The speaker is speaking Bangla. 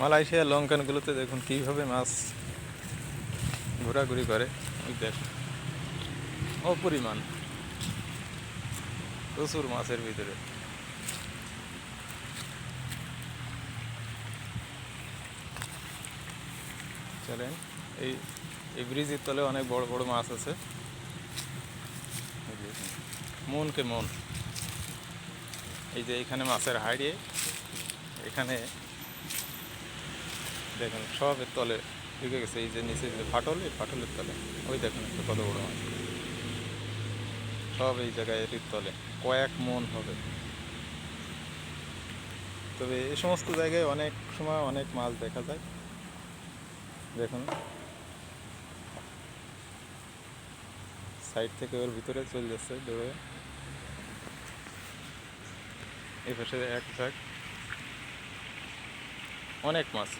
মালয়েশিয়া লঙ্কানগুলোতে দেখুন কীভাবে মাছ ঘোরাঘুরি করে। দেখ, অপরিমাণ। প্রচুর মাছের ভিতরে। চলেন, এই এই ব্রিজের তলে অনেক বড় বড় মাছ আছে। মনকে মন। এই যে এখানে মাছের হাড়িয়ে এখানে দেখুন সব এর তলে ঢুকে গেছে, এই যে নিচে যে ফাটল, এই ফাটলের তলে। ওই দেখুন একটা কত বড় মাছ সব এই জায়গায় এটির তলে। কয়েক মন হবে। তবে এই সমস্ত জায়গায় অনেক সময় অনেক মাছ দেখা যায়। দেখুন। সাইড থেকে ওর ভিতরে চলে যাচ্ছে, দৌড়ে। এই পাশে এক অনেক মাছ।